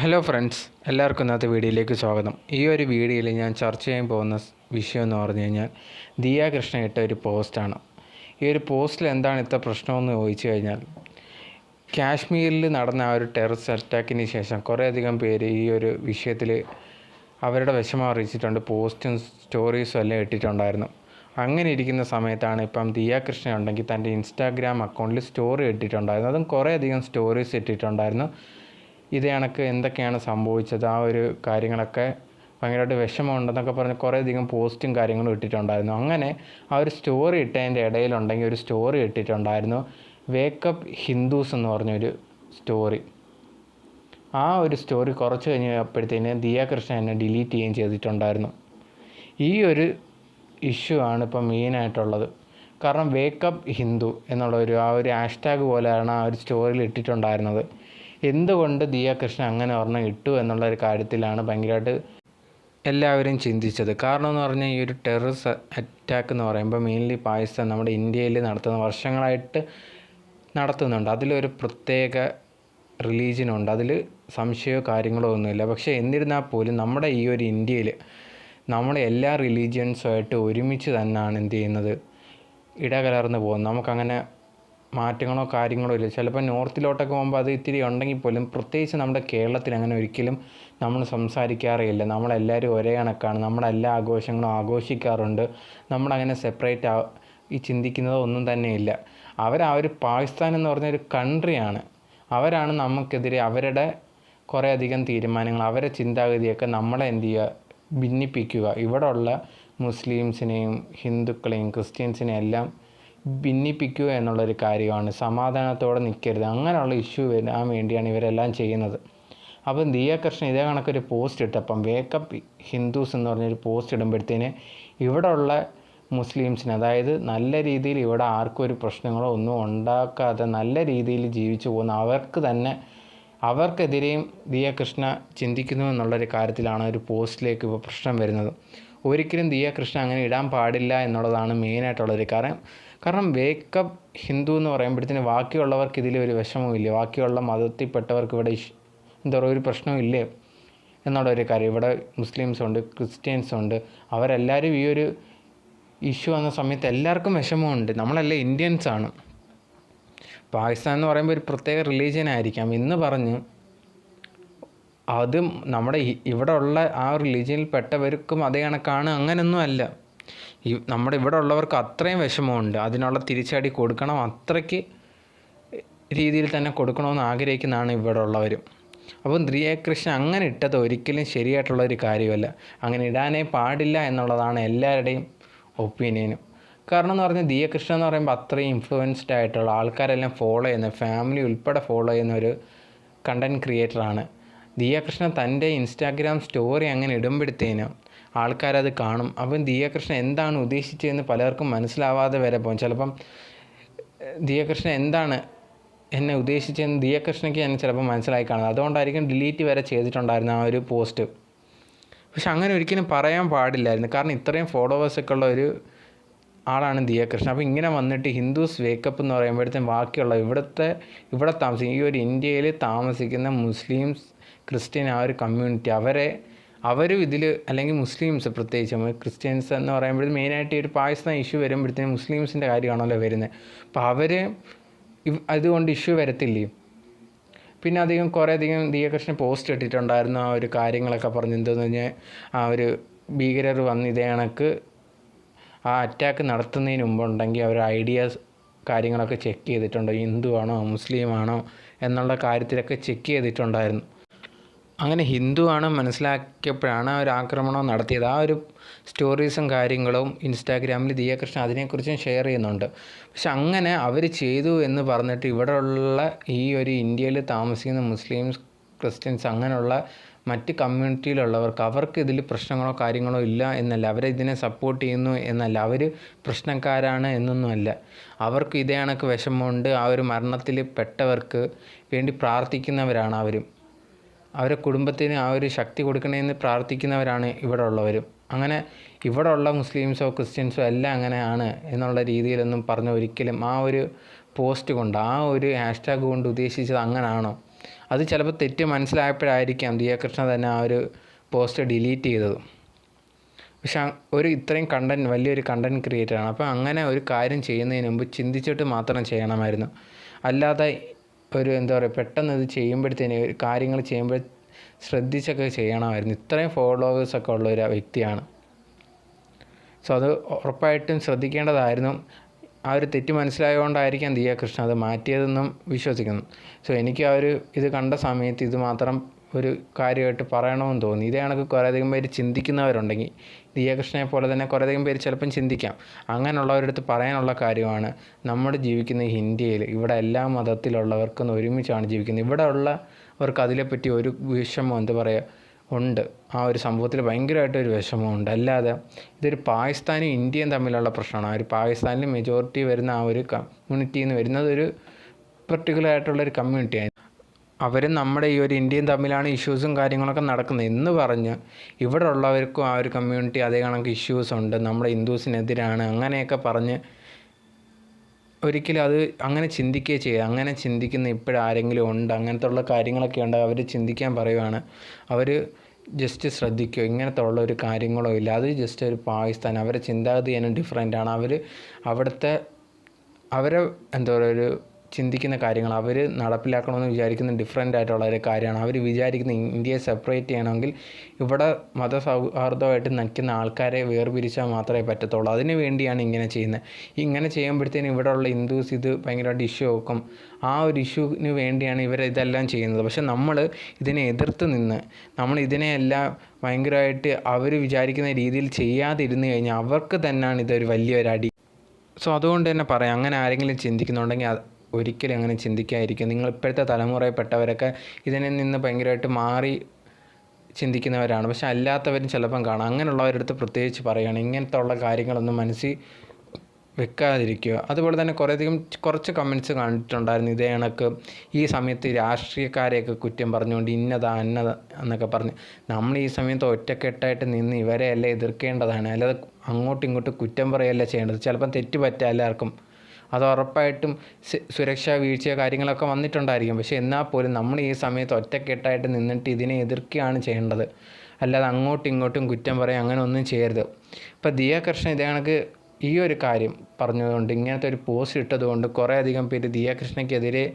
Hello friends എല്ലാവർക്കും ഇന്നത്തെ വീഡിയോയിലേക്ക് സ്വാഗതം. ഈ ഒരു വീഡിയോയിൽ ഞാൻ ചർച്ച ചെയ്യാൻ പോകുന്ന വിഷയം എന്ന് പറഞ്ഞു കഴിഞ്ഞാൽ ദിയ കൃഷ്ണ ഇട്ട ഒരു പോസ്റ്റാണ് ഈ ഒരു പോസ്റ്റിൽ എന്താണ് ഇത്ര പ്രശ്നമെന്ന് ചോദിച്ചു കഴിഞ്ഞാൽ കാശ്മീരിൽ നടന്ന ആ ഒരു ടെററിസ്റ്റ് അറ്റാക്കിന് ശേഷം കുറേയധികം പേര് ഈ ഒരു വിഷയത്തിൽ അവരുടെ വിഷമം അറിയിച്ചിട്ടുണ്ട്. പോസ്റ്റും സ്റ്റോറീസും എല്ലാം ഇട്ടിട്ടുണ്ടായിരുന്നു. അങ്ങനെ ഇരിക്കുന്ന സമയത്താണ് ഇപ്പം ദിയ കൃഷ്ണ ഉണ്ടെങ്കിൽ തന്റെ ഇൻസ്റ്റാഗ്രാം അക്കൗണ്ടിൽ സ്റ്റോറി ഇട്ടിട്ടുണ്ടായിരുന്നു. അതും കുറേയധികം സ്റ്റോറീസ് ഇട്ടിട്ടുണ്ടായിരുന്നു. ഇതേ കണക്ക് എന്തൊക്കെയാണ് സംഭവിച്ചത്? ആ ഒരു കാര്യങ്ങളൊക്കെ ഭയങ്കരമായിട്ട് വിഷമമുണ്ടെന്നൊക്കെ പറഞ്ഞ് കുറേയധികം പോസ്റ്റും കാര്യങ്ങളും ഇട്ടിട്ടുണ്ടായിരുന്നു. അങ്ങനെ ആ ഒരു സ്റ്റോറി ഇട്ടതിന്റെ ഇടയിലുണ്ടെങ്കിൽ ഒരു സ്റ്റോറി ഇട്ടിട്ടുണ്ടായിരുന്നു. വേക്കപ്പ് ഹിന്ദുസ് എന്ന് പറഞ്ഞൊരു സ്റ്റോറി. ആ ഒരു സ്റ്റോറി കുറച്ച് കഴിഞ്ഞപ്പോഴത്തേന് ദിയ കൃഷ്ണ എന്നെ ഡിലീറ്റ് ചെയ്യുകയും ചെയ്തിട്ടുണ്ടായിരുന്നു. ഈ ഒരു ഇഷ്യൂ ആണ് ഇപ്പം മെയിനായിട്ടുള്ളത് കാരണം വേക്കപ്പ് ഹിന്ദു എന്നുള്ള ഒരു ആ ഒരു ഹാഷ്ടാഗ് പോലെയാണ് ആ ഒരു സ്റ്റോറിയിൽ ഇട്ടിട്ടുണ്ടായിരുന്നത്. എന്തുകൊണ്ട് ദിയ കൃഷ്ണ അങ്ങനെ ഒരെണ്ണം ഇട്ടു എന്നുള്ള ഒരു കാര്യത്തിലാണ് ഭയങ്കരമായിട്ട് എല്ലാവരും ചിന്തിച്ചത്. കാരണം എന്ന് പറഞ്ഞാൽ ഈ ഒരു ടെററിസ്റ്റ് അറ്റാക്ക് എന്ന് പറയുമ്പോൾ മെയിൻലി പാകിസ്ഥാൻ നമ്മുടെ ഇന്ത്യയിൽ നടത്തുന്ന വർഷങ്ങളായിട്ട് നടത്തുന്നുണ്ട്. അതിലൊരു പ്രത്യേക റിലീജിയനുണ്ട് അതിൽ സംശയമോ കാര്യങ്ങളോ ഒന്നുമില്ല. പക്ഷേ എന്നിരുന്നാൽ പോലും നമ്മുടെ ഈ ഒരു ഇന്ത്യയിൽ നമ്മുടെ എല്ലാ റിലീജിയൻസുമായിട്ട് ഒരുമിച്ച് തന്നെയാണ് എന്ത് ചെയ്യുന്നത്? ഇടകലർന്ന് പോകുന്നത്. നമുക്കങ്ങനെ മാറ്റങ്ങളോ കാര്യങ്ങളോ ഇല്ല. ചിലപ്പോൾ നോർത്തിലോട്ടൊക്കെ പോകുമ്പോൾ അത് ഇത്തിരി ഉണ്ടെങ്കിൽ പോലും പ്രത്യേകിച്ച് നമ്മുടെ കേരളത്തിൽ അങ്ങനെ ഒരിക്കലും നമ്മൾ സംസാരിക്കാറേയില്ല. നമ്മളെല്ലാവരും ഒരേ കണക്കാണ്. നമ്മുടെ എല്ലാ ആഘോഷങ്ങളും ആഘോഷിക്കാറുണ്ട്. നമ്മളങ്ങനെ സെപ്പറേറ്റ് ആ ഈ ചിന്തിക്കുന്നത് ഒന്നും തന്നെ ഇല്ല. അവർ ആ ഒരു പാകിസ്ഥാൻ എന്ന് പറഞ്ഞൊരു കൺട്രിയാണ് അവരാണ് നമുക്കെതിരെ അവരുടെ കുറേ അധികം തീരുമാനങ്ങൾ അവരുടെ ചിന്താഗതിയൊക്കെ നമ്മളെ എന്ത് ചെയ്യുക? ഭിന്നിപ്പിക്കുക. ഇവിടെ ഉള്ള മുസ്ലിംസിനെയും ഹിന്ദുക്കളെയും ക്രിസ്ത്യൻസിനെയും എല്ലാം ഭിന്നിപ്പിക്കുക എന്നുള്ളൊരു കാര്യമാണ്. സമാധാനത്തോടെ നിൽക്കരുത് അങ്ങനെയുള്ള ഇഷ്യൂ വരാൻ വേണ്ടിയാണ് ഇവരെല്ലാം ചെയ്യുന്നത്. അപ്പം ദിയ കൃഷ്ണൻ ഇതേ കണക്കൊരു പോസ്റ്റ് ഇട്ടപ്പം വേക്കപ്പ് ഹിന്ദുസ് എന്ന് പറഞ്ഞൊരു പോസ്റ്റ് ഇടുമ്പോഴത്തേന് ഇവിടെ ഉള്ള മുസ്ലിംസിന് അതായത് നല്ല രീതിയിൽ ഇവിടെ ആർക്കും ഒരു പ്രശ്നങ്ങളോ ഒന്നും ഉണ്ടാക്കാതെ നല്ല രീതിയിൽ ജീവിച്ചു പോകുന്ന അവർക്ക് തന്നെ അവർക്കെതിരെയും ദിയാകൃഷ്ണ ചിന്തിക്കുന്നു എന്നുള്ളൊരു കാര്യത്തിലാണ് ഒരു പോസ്റ്റിലേക്ക് ഇപ്പോൾ പ്രശ്നം വരുന്നത്. ഒരിക്കലും ദിയാകൃഷ്ണ അങ്ങനെ ഇടാൻ പാടില്ല എന്നുള്ളതാണ് മെയിനായിട്ടുള്ളൊരു കാരണം. കാരണം വേക്കപ്പ് ഹിന്ദു എന്ന് പറയുമ്പോഴത്തേന് ബാക്കിയുള്ളവർക്ക് ഇതിൽ ഒരു വിഷമമില്ല ബാക്കിയുള്ള മതത്തിൽപ്പെട്ടവർക്ക് ഇവിടെ ഇഷ് എന്താ പറയുക ഒരു പ്രശ്നമില്ലേ എന്നുള്ള ഒരു കാര്യം. ഇവിടെ മുസ്ലിംസ് ഉണ്ട് ക്രിസ്ത്യൻസ് ഉണ്ട്. അവരെല്ലാവരും ഈ ഒരു ഇഷ്യൂ വന്ന സമയത്ത് എല്ലാവർക്കും വിഷമമുണ്ട്. നമ്മളെല്ലാം ഇന്ത്യൻസ് ആണ്. പാകിസ്ഥാൻ എന്ന് പറയുമ്പോൾ ഒരു പ്രത്യേക റിലീജിയൻ ആയിരിക്കാം. എന്ന് പറഞ്ഞ് അതും നമ്മുടെ ഇവിടെ ഉള്ള ആ റിലീജിയനിൽ പെട്ടവർക്കും അതേ കണക്കാണ്. അങ്ങനെയൊന്നും അല്ല. ഈ നമ്മുടെ ഇവിടെ ഉള്ളവർക്ക് അത്രയും വിഷമമുണ്ട്. അതിനുള്ള തിരിച്ചടി കൊടുക്കണം. അത്രയ്ക്ക് രീതിയിൽ തന്നെ കൊടുക്കണമെന്ന് ആഗ്രഹിക്കുന്നതാണ് ഇവിടെ ഉള്ളവരും. അപ്പം കൃഷ്ണൻ അങ്ങനെ ഇട്ടത് ഒരിക്കലും ശരിയായിട്ടുള്ള ഒരു കാര്യമല്ല. അങ്ങനെ ഇടാനേ പാടില്ല എന്നുള്ളതാണ് എല്ലാവരുടെയും ഒപ്പീനിയനും. കാരണം എന്ന് പറഞ്ഞാൽ ദിയകൃഷ്ണൻ എന്ന് പറയുമ്പോൾ അത്രയും ഇൻഫ്ലുവൻസ്ഡ് ആയിട്ടുള്ള ആൾക്കാരെല്ലാം ഫോളോ ചെയ്യുന്ന ഫാമിലി ഉൾപ്പെടെ ഫോളോ ചെയ്യുന്ന ഒരു കണ്ടന്റ് ക്രിയേറ്ററാണ് ദിയകൃഷ്ണൻ തന്റെ ഇൻസ്റ്റാഗ്രാം സ്റ്റോറി അങ്ങനെ ഇടുമ്പോഴത്തേനും ആൾക്കാരത് കാണും. അപ്പം ദിയകൃഷ്ണൻ എന്താണ് ഉദ്ദേശിച്ചതെന്ന് പലർക്കും മനസ്സിലാവാതെ വരെ പോകും. ചിലപ്പം ദിയകൃഷ്ണൻ എന്താണ് എന്നെ ഉദ്ദേശിച്ചതെന്ന് ദിയകൃഷ്ണയ്ക്ക് ഞാൻ ചിലപ്പോൾ മനസ്സിലായി കാണുന്നത് അതുകൊണ്ടായിരിക്കും ഡിലീറ്റ് വരെ ചെയ്തിട്ടുണ്ടായിരുന്നു ആ ഒരു പോസ്റ്റ്. പക്ഷെ അങ്ങനെ ഒരിക്കലും പറയാൻ പാടില്ലായിരുന്നു. കാരണം ഇത്രയും ഫോളോവേഴ്സൊക്കെ ഉള്ള ഒരു ആളാണ് ദിയകൃഷ്ണൻ. അപ്പോൾ ഇങ്ങനെ വന്നിട്ട് ഹിന്ദുസ് വേക്കപ്പ് എന്ന് പറയുമ്പോഴത്തേക്കും ബാക്കിയുള്ള ഇവിടുത്തെ ഇവിടെ താമസിക്കുന്ന ഈ ഒരു ഇന്ത്യയിൽ താമസിക്കുന്ന മുസ്ലിംസ് ക്രിസ്ത്യൻ ആ ഒരു കമ്മ്യൂണിറ്റി അവരെ അവരും ഇതിൽ അല്ലെങ്കിൽ മുസ്ലിംസ് പ്രത്യേകിച്ച് നമ്മൾ ക്രിസ്ത്യൻസ് എന്ന് പറയുമ്പോൾ മെയിനായിട്ട് ഈ ഒരു പാകിസ്ഥാൻ ഇഷ്യൂ വരുമ്പോഴത്തേക്കും മുസ്ലിംസിന്റെ കാര്യമാണല്ലോ വരുന്നത്. അപ്പോൾ അവർ അതുകൊണ്ട് ഇഷ്യൂ വരത്തില്ലേ? പിന്നെ അധികം കുറേ അധികം ദിയകൃഷ്ണൻ പോസ്റ്റ് ഇട്ടിട്ടുണ്ടായിരുന്നു ആ ഒരു കാര്യങ്ങളൊക്കെ പറഞ്ഞ് എന്തെന്ന് കഴിഞ്ഞാൽ ആ ഒരു ഭീകരർ വന്ന് ഇതേ കണക്ക് ആ അറ്റാക്ക് നടത്തുന്നതിന് മുമ്പുണ്ടെങ്കിൽ അവർ ഐഡിയാസ് കാര്യങ്ങളൊക്കെ ചെക്ക് ചെയ്തിട്ടുണ്ടോ? ഹിന്ദു ആണോ മുസ്ലിം ആണോ എന്നുള്ള കാര്യത്തിലൊക്കെ ചെക്ക് ചെയ്തിട്ടുണ്ടായിരുന്നു. അങ്ങനെ ഹിന്ദു ആണ് മനസ്സിലാക്കിയപ്പോഴാണ് ആ ഒരു ആക്രമണം നടത്തിയത്. ആ ഒരു സ്റ്റോറീസും കാര്യങ്ങളും ഇൻസ്റ്റാഗ്രാമിൽ ദിയകൃഷ്ണൻ അതിനെക്കുറിച്ചും ഷെയർ ചെയ്യുന്നുണ്ട്. പക്ഷെ അങ്ങനെ അവർ ചെയ്തു എന്ന് പറഞ്ഞിട്ട് ഇവിടെയുള്ള ഈ ഒരു ഇന്ത്യയിൽ താമസിക്കുന്ന മുസ്ലിംസ് ക്രിസ്ത്യൻസ് അങ്ങനെയുള്ള മറ്റ് കമ്മ്യൂണിറ്റിയിലുള്ളവർക്ക് അവർക്ക് ഇതിൽ പ്രശ്നങ്ങളോ കാര്യങ്ങളോ ഇല്ല എന്നല്ല. അവരെ ഇതിനെ സപ്പോർട്ട് ചെയ്യുന്നു എന്നല്ല. അവർ പ്രശ്നക്കാരാണ് എന്നൊന്നുമല്ല അവർക്ക് ഇതേ കണക്ക് വിഷമമുണ്ട്. ആ ഒരു മരണത്തിൽ പെട്ടവർക്ക് വേണ്ടി പ്രാർത്ഥിക്കുന്നവരാണ് അവരും. അവരെ കുടുംബത്തിന് ആ ഒരു ശക്തി കൊടുക്കണമെന്ന് പ്രാർത്ഥിക്കുന്നവരാണ് ഇവിടെ ഉള്ളവരും അങ്ങനെ ഇവിടെ ഉള്ള മുസ്ലിംസോ ക്രിസ്ത്യൻസോ എല്ലാം അങ്ങനെയാണ് എന്നുള്ള രീതിയിലൊന്നും പറഞ്ഞ ഒരിക്കലും ആ ഒരു പോസ്റ്റ് കൊണ്ട് ആ ഒരു ഹാഷ്ടാഗ് കൊണ്ട് ഉദ്ദേശിച്ചത് അങ്ങനാണോ? അത് ചിലപ്പോൾ തെറ്റ് മനസ്സിലായപ്പോഴായിരിക്കാം ദിയാകൃഷ്ണ തന്നെ ആ ഒരു പോസ്റ്റ് ഡിലീറ്റ് ചെയ്തത്. പക്ഷെ ഒരു ഇത്രയും കണ്ടന്റ് വലിയൊരു കണ്ടന്റ് ക്രിയേറ്ററാണ്. അപ്പോൾ അങ്ങനെ ഒരു കാര്യം ചെയ്യുന്നതിന് മുമ്പ് ചിന്തിച്ചിട്ട് മാത്രം ചെയ്യണമായിരുന്നു. അല്ലാതെ ഒരു എന്താ പറയുക പെട്ടെന്ന് ഇത് ചെയ്യുമ്പോഴത്തേന് കാര്യങ്ങൾ ചെയ്യുമ്പോൾ ശ്രദ്ധിച്ചൊക്കെ ചെയ്യണമായിരുന്നു. ഇത്രയും ഫോളോവേഴ്സൊക്കെ ഉള്ള ഒരു വ്യക്തിയാണ്. സോ അത് ഉറപ്പായിട്ടും ശ്രദ്ധിക്കേണ്ടതായിരുന്നു. ആ ഒരു തെറ്റ് മനസ്സിലായതുകൊണ്ടായിരിക്കാം ദിയ കൃഷ്ണ അത് മാറ്റിയതെന്നും വിശ്വസിക്കുന്നു. സോ എനിക്ക് ആ ഒരു ഇത് കണ്ട സമയത്ത് ഇത് മാത്രം ഒരു കാര്യമായിട്ട് പറയണമെന്ന് തോന്നി. ഇതേ കണക്ക് കുറേയധികം പേര് ചിന്തിക്കുന്നവരുണ്ടെങ്കിൽ ദിയകൃഷ്ണനെ പോലെ തന്നെ കുറേയധികം പേര് ചിലപ്പം ചിന്തിക്കാം. അങ്ങനെയുള്ളവരടുത്ത് പറയാനുള്ള കാര്യമാണ് നമ്മൾ ജീവിക്കുന്ന ഇന്ത്യയിൽ. ഇവിടെ എല്ലാ മതത്തിലുള്ളവർക്കും ഒരുമിച്ചാണ് ജീവിക്കുന്നത്. ഇവിടെ ഉള്ളവർക്ക് അതിനെപ്പറ്റി ഒരു വിഷമം എന്താ പറയുക ഉണ്ട്. ആ ഒരു സംഭവത്തിൽ ഭയങ്കരമായിട്ടൊരു വിഷമമുണ്ട് അല്ലാതെ ഇതൊരു പാകിസ്ഥാനും ഇന്ത്യയും തമ്മിലുള്ള പ്രശ്നമാണ്. ആ ഒരു പാകിസ്ഥാനിൽ മെജോറിറ്റി വരുന്ന ആ ഒരു കമ്മ്യൂണിറ്റിയിൽ നിന്ന് വരുന്നത് ഒരു പെർട്ടിക്കുലർ ആയിട്ടുള്ളൊരു കമ്മ്യൂണിറ്റിയാണ് അവരും നമ്മുടെ ഈ ഒരു ഇന്ത്യയും തമ്മിലാണ് ഇഷ്യൂസും കാര്യങ്ങളൊക്കെ നടക്കുന്നത്. എന്ന് പറഞ്ഞ് ഇവിടെ ഉള്ളവർക്കും ആ ഒരു കമ്മ്യൂണിറ്റി അതേ കണക്ക് ഇഷ്യൂസ് ഉണ്ട്. നമ്മുടെ ഹിന്ദുസിനെതിരാണ്. അങ്ങനെയൊക്കെ പറഞ്ഞ് ഒരിക്കലും അത് അങ്ങനെ ചിന്തിക്കുകയോ ചെയ്യുക അങ്ങനെ ചിന്തിക്കുന്ന ഇപ്പോഴാരെങ്കിലും ഉണ്ട്. അങ്ങനത്തെ ഉള്ള കാര്യങ്ങളൊക്കെ ഉണ്ട്. അവർ ചിന്തിക്കാൻ പറയുവാണ്. അവർ ജസ്റ്റ് ശ്രദ്ധിക്കുക ഇങ്ങനത്തെ ഉള്ള ഒരു കാര്യങ്ങളോ ഇല്ല. അത് ജസ്റ്റ് ഒരു പാകിസ്ഥാൻ. അവരെ ചിന്താഗതി തന്നെ ഡിഫറെന്റ് ആണ്. അവർ അവിടുത്തെ അവരെ എന്താ പറയുക ഒരു ചിന്തിക്കുന്ന കാര്യങ്ങൾ അവർ നടപ്പിലാക്കണമെന്ന് വിചാരിക്കുന്ന ഡിഫറെന്റ് ആയിട്ടുള്ള ഒരു കാര്യമാണ്. അവർ വിചാരിക്കുന്ന ഇന്ത്യയെ സെപ്പറേറ്റ് ചെയ്യണമെങ്കിൽ ഇവിടെ മതസൗഹാർദ്ദമായിട്ട് നിൽക്കുന്ന ആൾക്കാരെ വേർപിരിച്ചാൽ മാത്രമേ പറ്റത്തുള്ളൂ. അതിന് വേണ്ടിയാണ് ഇങ്ങനെ ചെയ്യുന്നത്. ഇങ്ങനെ ചെയ്യുമ്പോഴത്തേനും ഇവിടെയുള്ള ഹിന്ദുസ് ഇത് ഭയങ്കരമായിട്ട് ഇഷ്യൂ ആക്കും. ആ ഒരു ഇഷ്യൂവിന് വേണ്ടിയാണ് ഇവർ ഇതെല്ലാം ചെയ്യുന്നത്. പക്ഷെ നമ്മൾ ഇതിനെ എതിർത്ത് നിന്ന് നമ്മൾ ഇതിനെയെല്ലാം ഭയങ്കരമായിട്ട് അവർ വിചാരിക്കുന്ന രീതിയിൽ ചെയ്യാതിരുന്നു കഴിഞ്ഞാൽ അവർക്ക് തന്നെയാണ് ഇതൊരു വലിയൊരു അടി. സോ അതുകൊണ്ട് തന്നെ പറയാം അങ്ങനെ ആരെങ്കിലും ചിന്തിക്കുന്നുണ്ടെങ്കിൽ ഒരിക്കലും അങ്ങനെ ചിന്തിക്കാതിരിക്കുക. നിങ്ങൾ ഇപ്പോഴത്തെ തലമുറയിൽപ്പെട്ടവരൊക്കെ ഇതിനെ നിന്ന് ഭയങ്കരമായിട്ട് മാറി ചിന്തിക്കുന്നവരാണ്. പക്ഷെ അല്ലാത്തവരും ചിലപ്പം കാണാം. അങ്ങനെയുള്ളവരുടെ അടുത്ത് പ്രത്യേകിച്ച് പറയുകയാണ്. ഇങ്ങനത്തെ ഉള്ള കാര്യങ്ങളൊന്നും മനസ്സിൽ വെക്കാതിരിക്കുക. അതുപോലെ തന്നെ കുറേയധികം കുറച്ച് കമന്റ്സ് കണ്ടിട്ടുണ്ടായിരുന്നു. ഇതേ കണക്ക് ഈ സമയത്ത് രാഷ്ട്രീയക്കാരെയൊക്കെ കുറ്റം പറഞ്ഞുകൊണ്ട് ഇന്നതാ അന്നത എന്നൊക്കെ പറഞ്ഞ്. നമ്മൾ ഈ സമയത്ത് ഒറ്റക്കെട്ടായിട്ട് നിന്ന് ഇവരെയല്ല എതിർക്കേണ്ടതാണ്? അല്ലാതെ അങ്ങോട്ടും ഇങ്ങോട്ടും കുറ്റം പറയല്ല ചെയ്യേണ്ടത്? ചിലപ്പം തെറ്റ് പറ്റാം എല്ലാവർക്കും അത് ഉറപ്പായിട്ടും സുരക്ഷാ വീഴ്ചയോ കാര്യങ്ങളൊക്കെ വന്നിട്ടുണ്ടായിരിക്കും. പക്ഷേ എന്നാൽ പോലും നമ്മൾ ഈ സമയത്ത് ഒറ്റക്കെട്ടായിട്ട് നിന്നിട്ട് ഇതിനെ എതിർക്കുകയാണ് ചെയ്യേണ്ടത്. അല്ലാതെ അങ്ങോട്ടും ഇങ്ങോട്ടും കുറ്റം പറയാം അങ്ങനെ ഒന്നും ചെയ്യരുത്. ഇപ്പോൾ ദിയ കൃഷ്ണൻ ഇതേ കണക്ക് ഈ ഒരു കാര്യം പറഞ്ഞതുകൊണ്ട് ഇങ്ങനത്തെ ഒരു പോസ്റ്റ് ഇട്ടതുകൊണ്ട് കുറേ അധികം പേര് ദിയ കൃഷ്ണയ്ക്കെതിരെ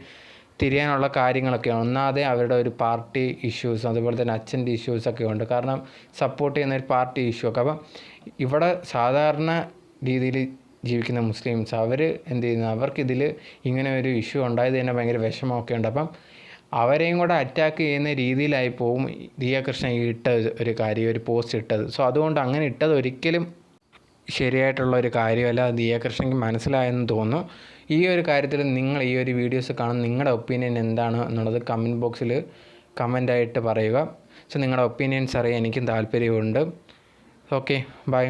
തിരിയാനുള്ള കാര്യങ്ങളൊക്കെയാണ്. ഒന്നാതെ അവരുടെ ഒരു പാർട്ടി ഇഷ്യൂസും അതുപോലെ തന്നെ അച്ഛന്റെ ഇഷ്യൂസൊക്കെ ഉണ്ട്. കാരണം സപ്പോർട്ട് ചെയ്യുന്ന ഒരു പാർട്ടി ഇഷ്യൂ ഒക്കെ അപ്പം ഇവിടെ സാധാരണ രീതിയിൽ ജീവിക്കുന്ന മുസ്ലിംസ് അവർ എന്ത് ചെയ്യുന്നു? അവർക്കിതിൽ ഇങ്ങനെ ഒരു ഇഷ്യൂ ഉണ്ടായത് തന്നെ ഭയങ്കര വിഷമമൊക്കെ ഉണ്ട്. അപ്പം അവരെയും കൂടെ അറ്റാക്ക് ചെയ്യുന്ന രീതിയിലായി പോവും ദിയ ഇട്ട ഒരു കാര്യം ഒരു പോസ്റ്റ് ഇട്ടത്. സോ അതുകൊണ്ട് അങ്ങനെ ഇട്ടത് ഒരിക്കലും ശരിയായിട്ടുള്ള ഒരു കാര്യമല്ല. ദിയ മനസ്സിലായെന്ന് തോന്നുന്നു. ഈ ഒരു കാര്യത്തിൽ നിങ്ങൾ ഈ ഒരു വീഡിയോസ് കാണുന്ന നിങ്ങളുടെ ഒപ്പീനിയൻ എന്താണ് എന്നുള്ളത് കമന്റ് ബോക്സിൽ കമന്റായിട്ട് പറയുക. സോ നിങ്ങളുടെ ഒപ്പീനിയൻസ് അറിയാൻ എനിക്കും താല്പര്യമുണ്ട്. Okay bye